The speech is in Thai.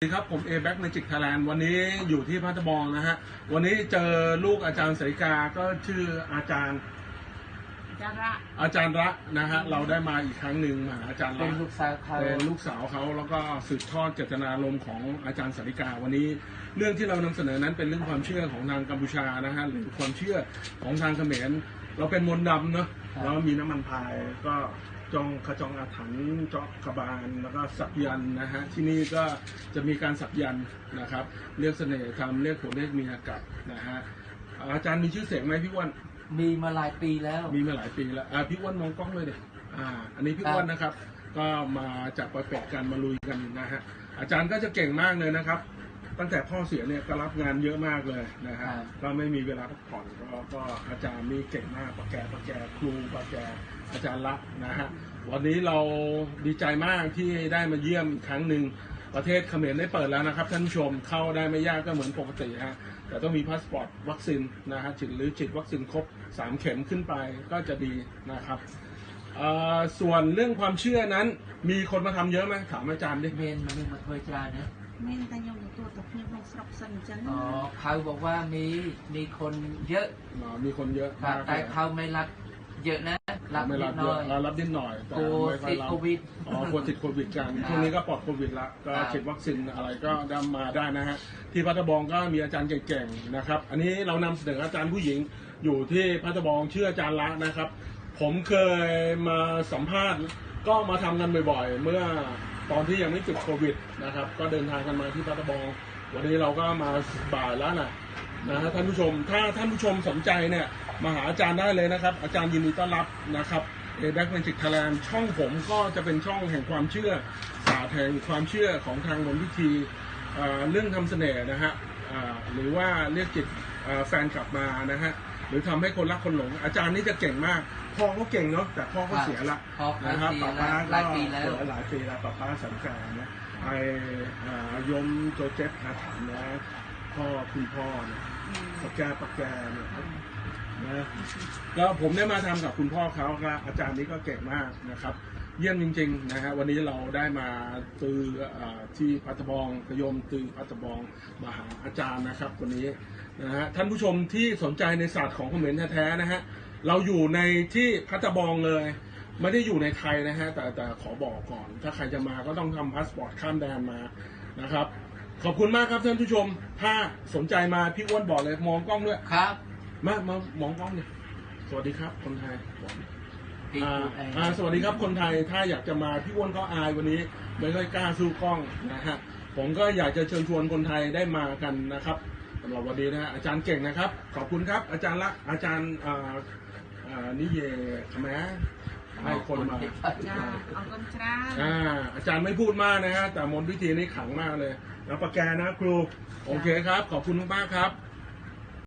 สวัสดีครับผมเอแบ็กเมจิกไทยแลนด์วันนี้อยู่ที่พัทบองนะฮะ วันนี้เจอลูกอาจารย์สริกาก็ชื่ออาจารย์จาระอาจารย์ระนะฮะเราได้มาอีกครั้งหนึ่งมาหาอาจารย์เป็ระนลูกสาวเขาเป็นลูกสาวเขาแล้วก็สืบทอดเจตนารมณ์ของอาจารย์สริกาวันนี้ เรื่องที่เรานำเสนอนั้นเป็นเรื่องความเชื่อของทางกัมพูชานะฮะหรือความเชื่อของทางเขมรเราเป็นมนต์ดำเนาะแล้วมีน้ำมันพายก็ จองขจองอาถรรพ์เจาะขบาลแล้วก็สักยันต์นะฮะที่นี่ก็จะมีการสักยันต์นะครับเรียกเสน่ห์ธรรมเรียกผลเรียกเมียกลับนะฮะอาจารย์มีชื่อเสียงไหมพี่อ้วันมีมาหลายปีแล้วมีมาหลายปีแล้วอ่าพี่อ้วนมองกล้องเลยเด็อ่า อันนี้พี่อ้วนนะครับ ก็มาจากประเป็ดกันมาลุยกันนะฮะอาจารย์ก็จะเก่งมากเลยนะครับ ตั้งแต่พ่อเสียเนี่ยก็รับงานเยอะมากเลยนะฮะก็ไม่มีเวลาพักผ่อนก็ก็อาจารย์นี่เก่งมากปะแกปะแกครูปะแกอาจารย์ละนะฮะวันนี้เราดีใจมากที่ได้มาเยี่ยมอีกครั้งหนึ่งประเทศเขมรได้เปิดแล้วนะครับ ท่านผู้ชมเข้าได้ไม่ยากก็เหมือนปกติฮะแต่ต้องมีพาสปอร์ตวัคซีนนะฮะฉีดหรือฉีดวัคซีนครบ3เข็มขึ้นไปก็จะดีนะครับเอ่อส่วนเรื่องความเชื่อนั้นมีคนมาทำเยอะไหมถามอาจารย์ดิ เมนมันมีมาเคยจรานะ มีแต่ยัมตัวตกเนี่ยเราสับสนจังอ๋อเขาบอกว่ามีมีคนเยอะมีคนเยอะแต่เขาไม่รับเยอะนะรับไม่รับเยอะรับนิดหน่อยกลัวติดโควิดอ๋อกลัวติดโควิดกันช่วงนี้ก็ปลอดโควิดละก็ฉีดวัคซีนอะไรก็ดำมาได้นะฮะที่พัทบองก็มีอาจารย์เก่งๆนะครับ อันนี้เรานำเสนออาจารย์ผู้หญิงอยู่ที่พัทบองชื่ออาจารย์ละนะครับ ผมเคยมาสัมภาษณ์ก็มาทำกันบ่อยๆ เมื่อ ตอนที่ยังไม่ติดโควิดนะครับ ก็เดินทางกันมาที่พัทบอง วันนี้เราก็มาบ่ายแล้วนะนะฮะท่านผู้ชม ถ้าท่านผู้ชมสนใจเนี่ยมาหาอาจารย์ได้เลยนะครับ อาจารย์ยินดีต้อนรับนะครับเอแบ็กแมจิกไทยแลนด์ช่องผมก็จะเป็นช่องแห่งความเชื่อศาสตร์แห่งความเชื่อของทางมนต์พิธีเรื่องทำเสน่ห์นะฮะ หรือว่าเรียกจิตเอ่อแฟนกลับมานะฮะหรือทำให้คนรักคนหลง อาจารย์นี่จะเก่งมากพ่อก็เก่งเนาะแต่พ่อก็เสียละพ่อเขานะครับเสียป้าแล้วป้าหลายปีแล้วเสียหลายปีแล้วป้าป้าสังการนะไออ่ายมโจเจฟอาถรรพ์นะพ่อคุณพ่อเนี่ยปากแกปากแกเนี่ยนะก็ผมได้มาทำกับคุณพ่อเขาก็อาจารย์นี้ก็เก่งมากนะครับ เยี่ยมจริงๆนะฮะวันนี้เราได้มาตืออาที่พัทบองพยมตือพัทบองมาหาอาจารย์นะครับวันนี้นะฮะท่านผู้ชมที่สนใจในศาสตร์ของเขมรแท้ๆนะฮะเราอยู่ในที่พัทบองเลยไม่ได้อยู่ในไทยนะฮะแต่แต่ขอบอกก่อน ถ้าใครจะมาก็ต้องทำพาสปอร์ตข้ามแดนมานะครับ ขอบคุณมากครับท่านผู้ชม ถ้าสนใจมาพี่อ้วนบอกเลยมองกล้องด้วยครับ มามามองกล้องเนี่ยสวัสดีครับคนไทยบ่าสวัสดีครับคนไทยถ้าอยากจะมาพี่อ้วนก็อายวันนี้ไม่ค่อยกล้าสู้กล้องนะฮะผมก็อยากจะเชิญชวนคนไทยได้มากันนะครับสำหรับวันนี้นะฮะอาจารย์เก่งนะครับ ขอบคุณครับ อาจารย์ละอาจารย์อ่านิเยใช่หมให้คนมาจ้าเอากำจ้าอาอาจารย์ไม่พูดมากนะฮะแต่มนพิธีนี่ขังมากเลยแล้วประแกนะครูโอเคครับ ขอบคุณมากครับ